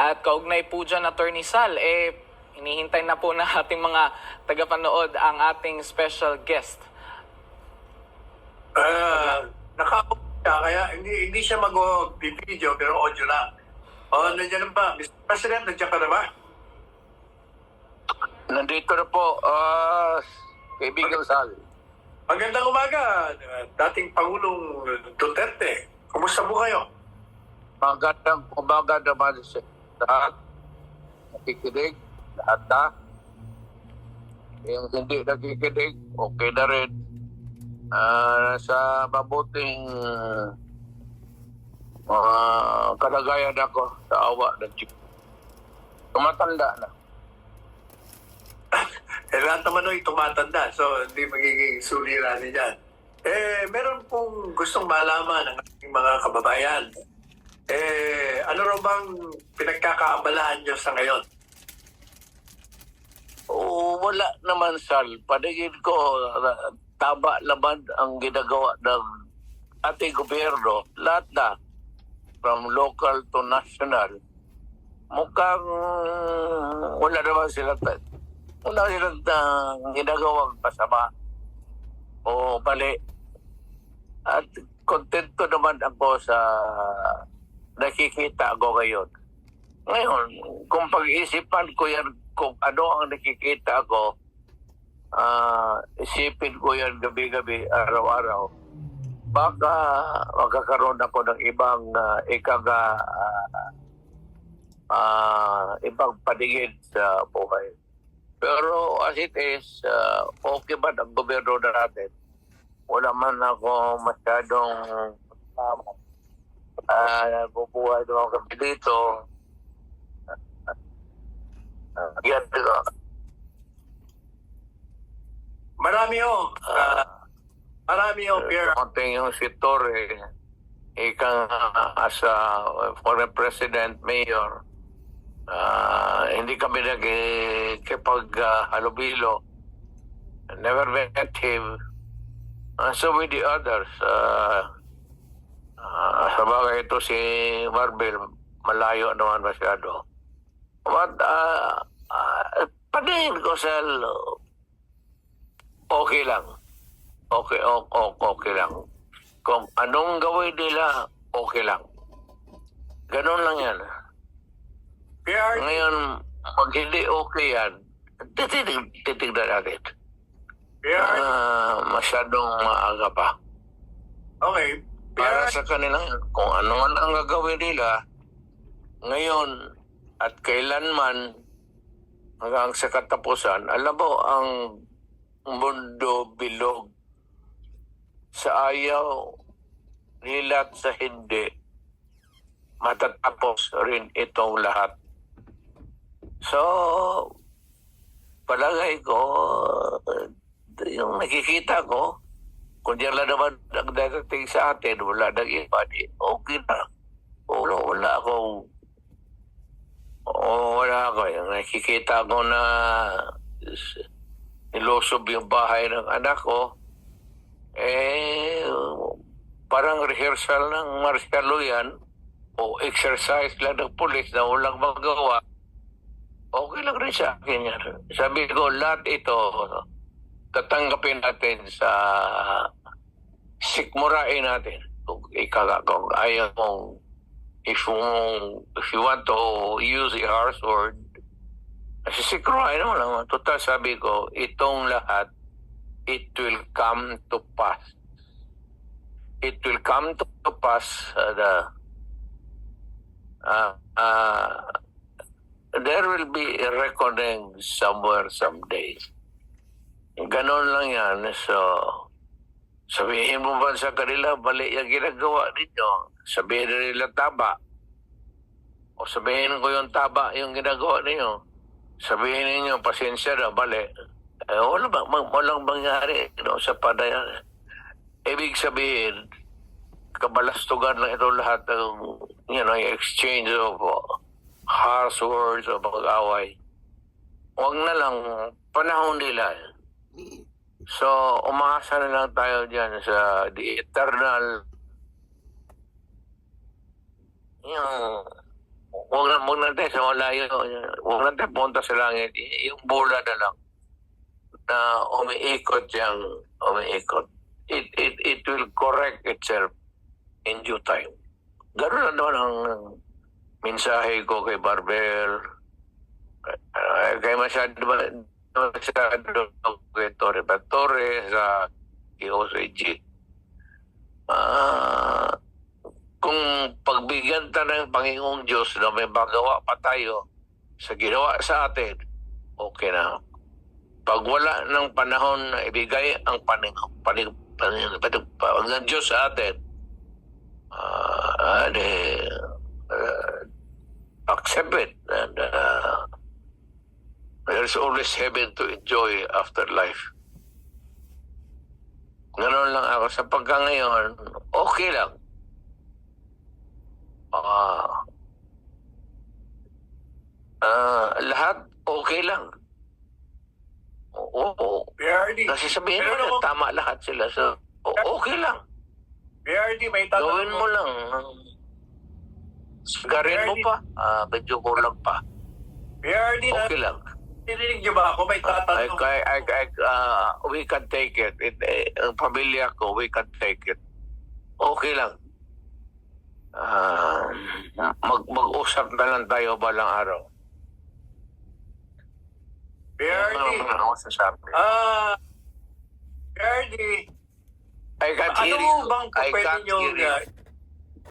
At kaugnay po dyan, Attorney Sal, eh, hinihintay na po na ating mga tagapanood ang ating special guest. Uh, nakaupo siya, kaya hindi, hindi siya mag-video pero audio lang. O, nandiyan na ba? Mr. President, nandiyan ka na ba? Nandito na po, ah, kaibigan Sal. Magandang umaga, uh, dating Pangulong Duterte. Kumusta po kayo? Magandang umaga naman sa lahat. Nakikinig, lahat na. Yung hindi nakikinig, okay na rin. Ah, sa mabuting mga kalagayan ako sa awa ng Diyos. Tumatanda na. Eh, lahat naman ay tumatanda, so hindi magiging suliranin yan. Eh, meron pong gustong malaman ng ating mga kababayan. Eh, ano raw bang pinagkakaabalahan nyo sa ngayon? Oo, wala naman, Sal. Paningin ko, tama naman ang ginagawa ng ating gobyerno. Lahat na, from local to national. Mukhang wala naman silang, wala silang uh, ginagawang masama o mali. At kontento naman ako sa nakikita ko ngayon. Ngayon, kung pag-isipan ko yan, kung ano ang nakikita ko, ah isipin ko yan gabi-gabi, araw-araw, baka magkakaroon ako ng ibang uh, ikaga, ah, ah, ibang paningin sa buhay. Pero as it is, ah, okay ba ang gobyerno na natin? Wala man ako masyadong uh, bubuhay naman kami dito. Uh, yan, uh, Marami ho. ah, marami ho, Pierre. konting yung si Torre, ika as a former president, mayor, ah, hindi kami nagkipag uh. Never met him. Uh, so with the others, uh, uh, sa bagay ito si Marvel, malayo naman masyado. But, uh, uh, paningin ko sa okay lang. Okay, okay, okay lang. Kung anong gawin nila, okay lang. Ganun lang yan. Pierre, Ngayon, pag hindi okay yan, titig, titignan natin. Pierre, Ah, masyadong maaga pa. okay. Para sa kanila, kung ano man ang gagawin nila, ngayon at kailanman hanggang sa katapusan, alam mo, ang mundo bilog sa ayaw nila at sa hindi, matatapos rin itong lahat. So, palagay ko, yung nakikita ko, kung diyan lang naman ang dadating sa atin, wala nang iba, di, okay na. Wala, wala akong, oh, wala ako. Nakikita ko na nilosob yung bahay ng anak ko, eh, parang rehearsal ng martial yan o exercise lang ng pulis na walang magawa. Okay lang rin sa akin yan. Sabi ko, lahat ito, tatanggapin natin sa sikmurain natin. Kung ikaga, kung ayaw mong, if, mong, if you want to use a harsh word, sisikmurain mo lang. Total sabi ko, itong lahat, it will come to pass. It will come to pass uh, the uh, uh, there will be a reckoning somewhere someday. Ganon lang yan. So, sabihin mo ba sa kanila, mali yung ginagawa ninyo? Sabihin na nila tama. O sabihin ko yung tama yung ginagawa ninyo. Sabihin ninyo, pasensya na, mali. Eh, wala ba, ma- walang mangyari no, sa panayan. Ibig sabihin, kabalastugan lang ito lahat ng, you know, exchange of uh, harsh words o pag-away. Huwag na lang, panahon nila. So, umaasa na lang tayo dyan sa the eternal yung huwag na, huwag na sa malayo. Huwag na tayo punta sa langit. Yung bola na lang na umiikot yung umiikot. It, it, it will correct itself in due time. Ganoon na naman ang mensahe ko kay Barbel. Uh, kay masyado ba masyado kay Torre Torre sa KOCG. Ah, kung pagbigyan ta ng Panginoong Diyos na may magawa pa tayo sa ginawa sa atin, okay na. Pag wala ng panahon na ibigay ang paning, paning, paning, paning, paning, ng Diyos sa atin, ah, ade, uh, accept it and uh, there's always heaven to enjoy after life. Ganon lang ako. Sa pagka ngayon, okay lang. Ah, ah, lahat okay lang. Oo. PRD, Kasi sabihin mo na tama lahat sila. So, okay lang. PRD, may tatanong Gawin mo lang. Sigarin mo pa. Ah, medyo kulang pa. Na, Okay lang. Narinig niyo ba ako? May tatanong. I, I, I, uh, we can take it. it eh, ang pamilya ko, we can take it. Okay lang. Ah, mag, mag-usap na lang tayo balang araw. PRD, Ano ah, PRD, I can't ano hear you. bang I pwede can't niyo hear you. uh,